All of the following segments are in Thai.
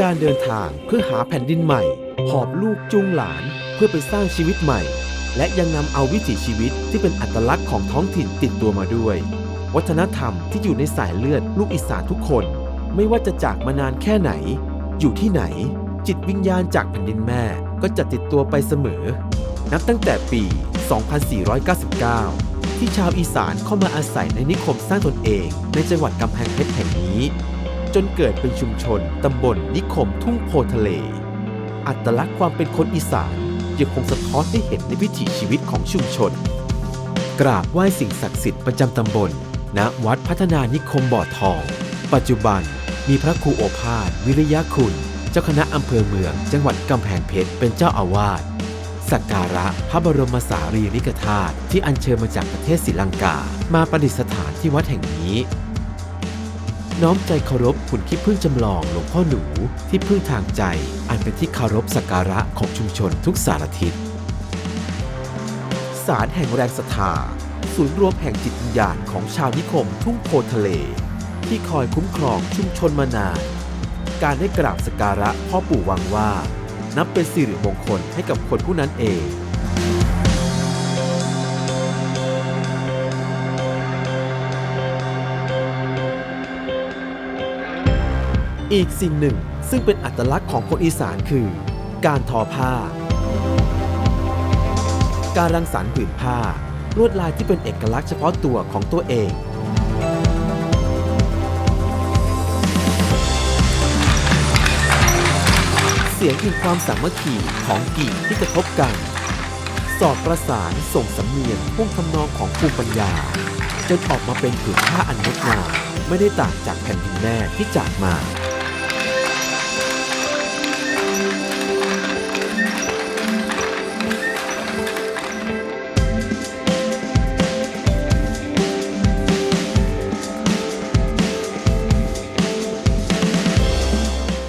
การเดินทางเพื่อหาแผ่นดินใหม่ หอบลูกจูงหลานเพื่อไปสร้างชีวิตใหม่ และยังนำเอาวิถีชีวิตที่เป็นอัตลักษณ์ของท้องถิ่นติดตัวมาด้วย วัฒนธรรมที่อยู่ในสายเลือดลูกอีสานทุกคน ไม่ว่าจะจากมานานแค่ไหน อยู่ที่ไหน จิตวิญญาณจากแผ่นดินแม่ก็จะติดตัวไปเสมอ นับตั้งแต่ปี 2499 ที่ชาวอีสานเข้ามาอาศัยในนิคมสร้างตนเองในจังหวัดกำแพงเพชรแห่งนี้ จนเกิดเป็นชุมชนตำบลนิคมทุ่งโพทะเล อัตลักษณ์ความเป็นคนอีสานยังคงสะท้อนให้เห็นในวิถีชีวิตของชุมชน กราบไหว้สิ่งศักดิ์สิทธิ์ประจำตำบล ณ วัดพัฒนานิคมบ่อทอง ปัจจุบันมีพระครูโอภาสวิริยะคุณ เจ้าคณะอำเภอเมือง จังหวัดกำแพงเพชรเป็นเจ้าอาวาสสักการะพระบรมสารีริกธาตุที่อัญเชิญมาจากประเทศศรีลังกา มาประดิษฐานที่วัดแห่งนี้ น้อมใจเคารพคุณขี้พึ่งจำลองหลวงพ่อหนูที่พึ่งทางใจ อันเป็นที่เคารพสักการะของชุมชนทุกสารทิศศาลแห่งแรงศรัทธาศูนย์รวมแห่งจิตวิญญาณของชาวนิคมทุ่งโพทะเล ที่คอยคุ้มครองชุมชนมานาน การได้กราบสักการะพ่อปู่วังว่า นับเป็นสิริมงคลให้กับคนผู้นั้นเอง อีกสิ่งหนึ่งซึ่งเป็นอัตลักษณ์ของคนอีสานคือ การทอผ้า การรังสรรค์ผืนผ้า ลวดลายที่เป็นเอกลักษณ์เฉพาะตัวของตัวเอง เสียงแห่งความสามัคคีของกิ่งที่กระทบกัน สอดประสานส่งสำเนียงพ่วงทำนองของภูมิปัญญา จนออกมาเป็นผืนผ้าอันงดงามไม่ได้ต่างจากแผ่นดินแม่ที่จากมา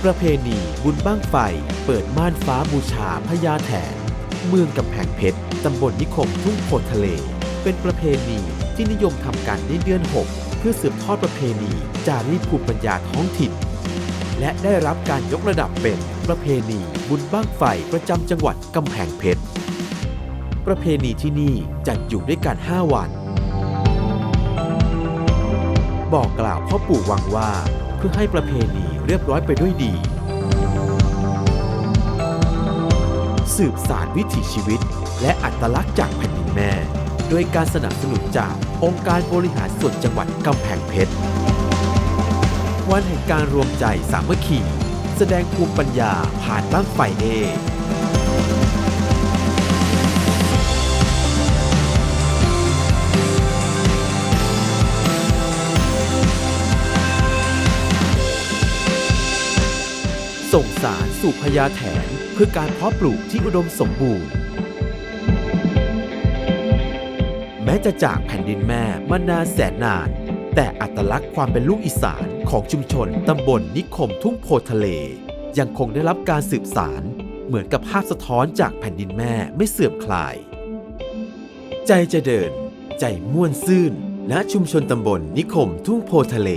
ประเพณีบุญบ้างไฟ เปิดม่านฟ้าบูชาพญาแถน เมืองกำแพงเพชร ตำบลนิคมทุ่งโพทะเล เป็นประเพณีที่นิยมทำกันในเดือน 6 เพื่อสืบทอดประเพณีจารีตภูมิปัญญาท้องถิ่น และได้รับการยกระดับเป็นประเพณีบุญบ้างไฟประจำจังหวัดกำแพงเพชร ประเพณีที่นี่จัดอยู่ด้วยกัน 5 วัน บอกกล่าวพ่อปู่วังว่า เพื่อให้ประเพณีเรียบร้อยไปด้วยดี สืบสารวิถีชีวิต และอัตลักษณ์จากแผ่นดินแม่ โดยการสนับสนุนจากองค์การบริหารส่วนจังหวัดกำแพงเพชร วันแห่งการรวมใจสามัคคี แสดงภูมิปัญญาผ่านบ้างไฟเอ ส่งสารสู่พญาแถนเพื่อการเพาะปลูกที่อุดมสมบูรณ์ แม้จะจากแผ่นดินแม่มานานแสนนาน แต่อัตลักษณ์ความเป็นลูกอีสานของชุมชนตำบลนิคมทุ่งโพทะเล ยังคงได้รับการสืบสารเหมือนกับภาพสะท้อนจากแผ่นดินแม่ไม่เสื่อมคลาย ใจจะเดิน ใจม่วนซื่นณชุมชนตำบลนิคมทุ่งโพทะเล